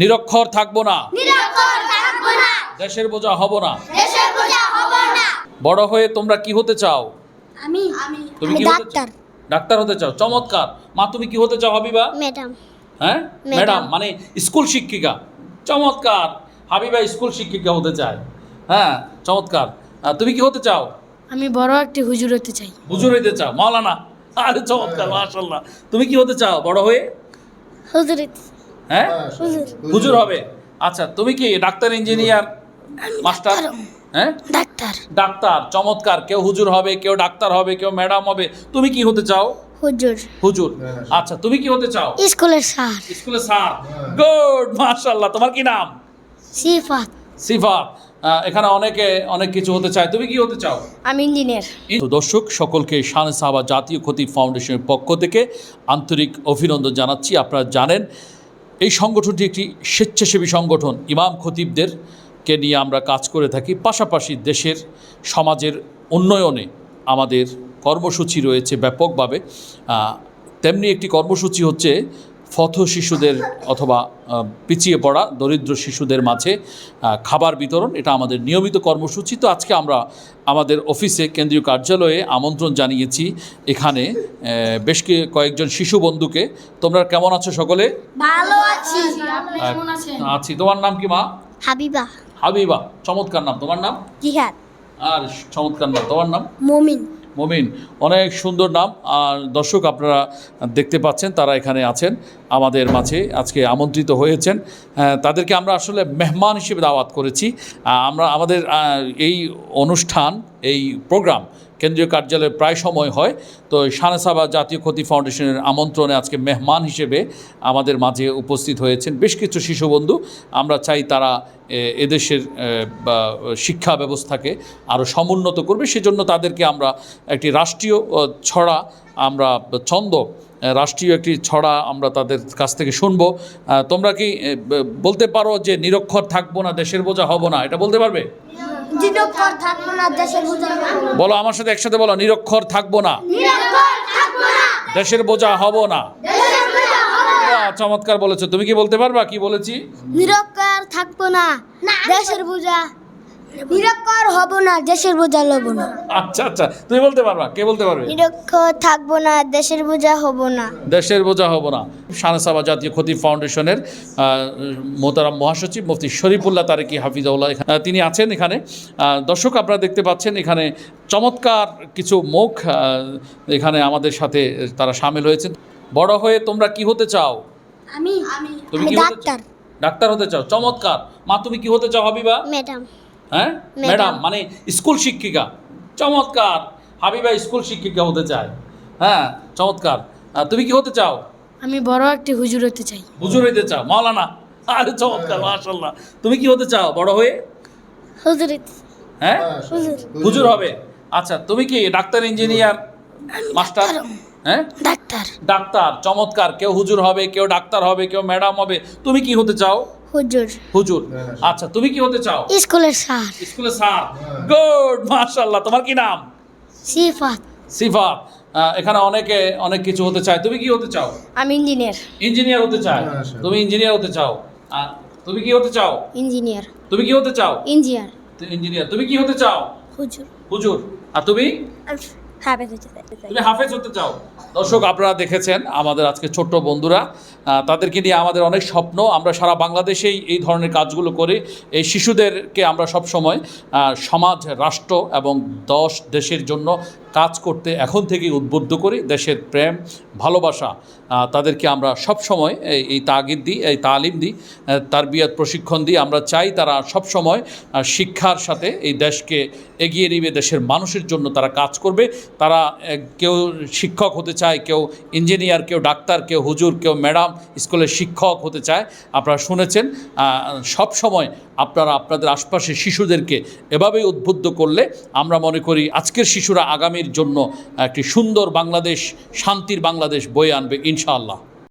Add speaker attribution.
Speaker 1: নিরক্ষর থাকব না।
Speaker 2: নিরক্ষর
Speaker 1: দেশের বোঝা হব না।
Speaker 2: দেশের বোঝা হব না।
Speaker 1: বড় হয়ে তোমরা কি হতে চাও?
Speaker 2: আমি। আমি।
Speaker 1: তুমি কি হতে চাও? ডাক্তার হতে চাও? চমৎকার। মা তুমি কি হতে চাও হাবিবা?
Speaker 2: ম্যাডাম।
Speaker 1: হ্যাঁ?
Speaker 2: ম্যাডাম।
Speaker 1: মানে স্কুল শিক্ষিকা। চমৎকার। হাবিবা স্কুল শিক্ষিকা হতে চায়। হ্যাঁ চমৎকার। তুমি কি হতে চাও?
Speaker 3: আমি বড় একটি হুজুর হতে চাই।
Speaker 1: হুজুর হইতে চাও। মাওলানা। আরে চমৎকার মাশাল্লাহ তুমি কি হতে চাও বড় হয়ে?
Speaker 2: হুজুর
Speaker 1: হ্যাঁ?
Speaker 2: হুজুর।
Speaker 1: হবে। আচ্ছা তুমি কি ডাক্তার ইঞ্জিনিয়ার মাস্টার? হ্যাঁ?
Speaker 2: ডাক্তার।
Speaker 1: ডাক্তার চমৎকার। কেউ হুজুর হবে কেউ ডাক্তার হবে কেউ ম্যাডাম হবে। তুমি কি হতে চাও?
Speaker 2: হুজুর।
Speaker 1: হুজুর। আচ্ছা তুমি কি হতে চাও?
Speaker 2: স্কুলের স্যার।
Speaker 1: স্কুলে স্যার। গুড মাশাল্লাহ তোমার কি নাম?
Speaker 2: সিফাত।
Speaker 1: সিফাত। এখানে অনেকে অনেক কিছু হতে চায়। তুমি কি হতে চাও?
Speaker 3: আমি ইঞ্জিনিয়ার।
Speaker 1: তো দর্শক সকলকে শান সাহাবা জাতীয় ক্ষতি ফাউন্ডেশনের পক্ষ থেকে আন্তরিক অভিনন্দন জানাচ্ছি। আপনারা জানেন এই সংগঠনটি একটি স্বেচ্ছাসেবী সংগঠন। ইমাম খতিবদেরকে নিয়ে আমরা কাজ করে থাকি। পাশাপাশি দেশের সমাজের উন্নয়নে আমাদের কর্মসূচি রয়েছে ব্যাপকভাবে। তেমনি একটি কর্মসূচি হচ্ছে ফথ শিশুদের অথবা পিছিয়ে পড়া দরিদ্র শিশুদের মাঝে খাবার বিতরণ এটা আমাদের নিয়মিত কর্মসূচি। তো আজকে আমরা আমাদের অফিসে কেন্দ্রীয় কার্যালয়ে আমন্ত্রণ জানিয়েছি। এখানে বেশ কি- কয়েকজন শিশু বন্ধুকে। তোমরা কেমন আছো সকলে?
Speaker 2: ভালো আছি।
Speaker 1: আছি। তোমার নাম কি মা?
Speaker 2: হাবিবা।
Speaker 1: হাবিবা। চমৎকার নাম। তোমার নাম?
Speaker 2: জিহাদ।
Speaker 1: আর চমৎকার নাম। তোমার নাম?
Speaker 2: মমিন।
Speaker 1: মমিন অনেক সুন্দর নাম। আর দর্শক আপনারা দেখতে পাচ্ছেন তারা এখানে আছেন আমাদের মাঝে আজকে আমন্ত্রিত হয়েছেন। আহ, তাদেরকে আমরা আসলে মেহমান হিসেবে দাওয়াত করেছি। আমরা আমাদের এই অনুষ্ঠান এই প্রোগ্রাম কেন্দ্রীয় কার্যালয়ে প্রায় সময় হয়। তো শানেসাবা জাতীয় ক্ষতি ফাউন্ডেশনের আমন্ত্রণে আজকে মেহমান হিসেবে আমাদের মাঝে উপস্থিত হয়েছেন বেশ কিছু শিশু বন্ধু আমরা চাই তারা এদেশের শিক্ষা ব্যবস্থাকে আরও সমুন্নত করবে। সেজন্য তাদেরকে আমরা একটি রাষ্ট্রীয় ছড়া আমরা ছন্দ রাষ্ট্রীয় একটি ছড়া আমরা তাদের কাছ থেকে শুনব। তোমরা কি বলতে পারো যে নিরক্ষর থাকব না, দেশের বোঝা হব না, এটা বলতে পারবে?
Speaker 2: নিরক্ষর থাকব না দেশের বোঝা
Speaker 1: বলো আমার সাথে একসাথে বলো নিরক্ষর থাকব না।
Speaker 2: নিরক্ষর থাকব না।
Speaker 1: দেশের বোঝা হব না।
Speaker 2: দেশের বোঝা হব না।
Speaker 1: বাহ, চমৎকার বলেছ। তুমি কি বলতে পারবা? কি বলেছি?
Speaker 2: নিরক্ষর থাকব না দেশের বোঝা। নিরক্ষর হব না দেশের বোঝা লব না।
Speaker 1: আচ্ছা আচ্ছা তুমি বলতে পারবা কে বলতে পারবে?
Speaker 2: নিরক্ষর থাকব না দেশের বোঝা হব না।
Speaker 1: দেশের বোঝা হব না। শানসাবা জাতীয় ক্ষতি ফাউন্ডেশনের মোতারাম মহাসচিব মুফতি শরীফুল্লাহ তারেকি হাফিজাউল্লাহ তিনি আছেন এখানে। দর্শক আপনারা দেখতে পাচ্ছেন এখানে চমৎকার কিছু মুখ এখানে আমাদের সাথে তারা সামিল হয়েছেন। বড় হয়ে তোমরা কি হতে চাও?
Speaker 2: আমি আমি
Speaker 1: তুমি কি হতে ডাক্তার হতে চাও? চমৎকার। মা তুমি কি হতে চাও হাবিবা?
Speaker 2: ম্যাডাম।
Speaker 1: হ্যাঁ?
Speaker 2: ম্যাডাম।
Speaker 1: মানে স্কুল শিক্ষিকা। চমৎকার। হাবিবা স্কুল শিক্ষিকা হতে চায়। হ্যাঁ চমৎকার। তুমি কি হতে চাও?
Speaker 3: আমি বড় একটি হুজুর হতে চাই।
Speaker 1: হুজুর হতে চাও। মাওলানা। আরে চমৎকার মাশাল্লাহ তুমি কি হতে চাও বড় হয়ে?
Speaker 2: হুজুর
Speaker 1: হ্যাঁ?
Speaker 2: হুজুর।
Speaker 1: হুজুর হবে। আচ্ছা তুমি কি ডাক্তার ইঞ্জিনিয়ার মাস্টার হ্যাঁ?
Speaker 2: ডাক্তার।
Speaker 1: ডাক্তার চমৎকার। কেউ হুজুর হবে কেউ ডাক্তার হবে কেউ ম্যাডাম হবে। তুমি কি হতে চাও?
Speaker 2: হুজুর।
Speaker 1: হুজুর। আচ্ছা তুমি কি হতে চাও?
Speaker 2: স্কুলের স্যার।
Speaker 1: স্কুলে স্যার। গুড মাশাল্লাহ তোমার কি নাম?
Speaker 2: সিফাত।
Speaker 1: সিফাত। এখানে অনেকে অনেক কিছু হতে চায়। তুমি কি হতে চাও?
Speaker 3: আমি ইঞ্জিনিয়ার।
Speaker 1: ইঞ্জিনিয়ার হতে চায় তুমি ইঞ্জিনিয়ার হতে চাও? আর তুমি কি হতে চাও?
Speaker 3: ইঞ্জিনিয়ার।
Speaker 1: তুমি কি হতে চাও?
Speaker 3: ইঞ্জিনিয়ার।
Speaker 1: ইঞ্জিনিয়ার। তুমি কি হতে চাও?
Speaker 2: হুজুর।
Speaker 1: হুজুর। আর তুমি?
Speaker 2: হাফেজ হতে
Speaker 1: তুমি হাফেজ হতে চাও? দর্শক আপনারা দেখেছেন আমাদের আজকে ছোট্ট বন্ধুরা তাদেরকে নিয়ে আমাদের অনেক স্বপ্ন। আমরা সারা বাংলাদেশেই এই ধরনের কাজগুলো করি। এই শিশুদেরকে আমরা সব সময় সমাজ রাষ্ট্র এবং দশ দেশের জন্য কাজ করতে এখন থেকেই উদ্বুদ্ধ করি। দেশের প্রেম ভালোবাসা তাদেরকে আমরা সব সময় এই এই তাগিদ দিই এই তালিম দিই তার বিয়াদ প্রশিক্ষণ দিই। আমরা চাই তারা সব সময় শিক্ষার সাথে এই দেশকে এগিয়ে নিবে দেশের মানুষের জন্য তারা কাজ করবে। তারা কেউ শিক্ষক হতে চায়, কেউ ইঞ্জিনিয়ার, কেউ ডাক্তার, কেউ হুজুর, কেউ ম্যাডাম, স্কুলের শিক্ষক হতে চায়। আপনারা শুনেছেন সব সময় আপনারা আপনাদের আশপাশের শিশুদেরকে এভাবেই উদ্বুদ্ধ করলে আমরা মনে করি আজকের শিশুরা আগামীর জন্য একটি সুন্দর বাংলাদেশ, শান্তির বাংলাদেশ বয়ে আনবে, ইনশাআল্লাহ।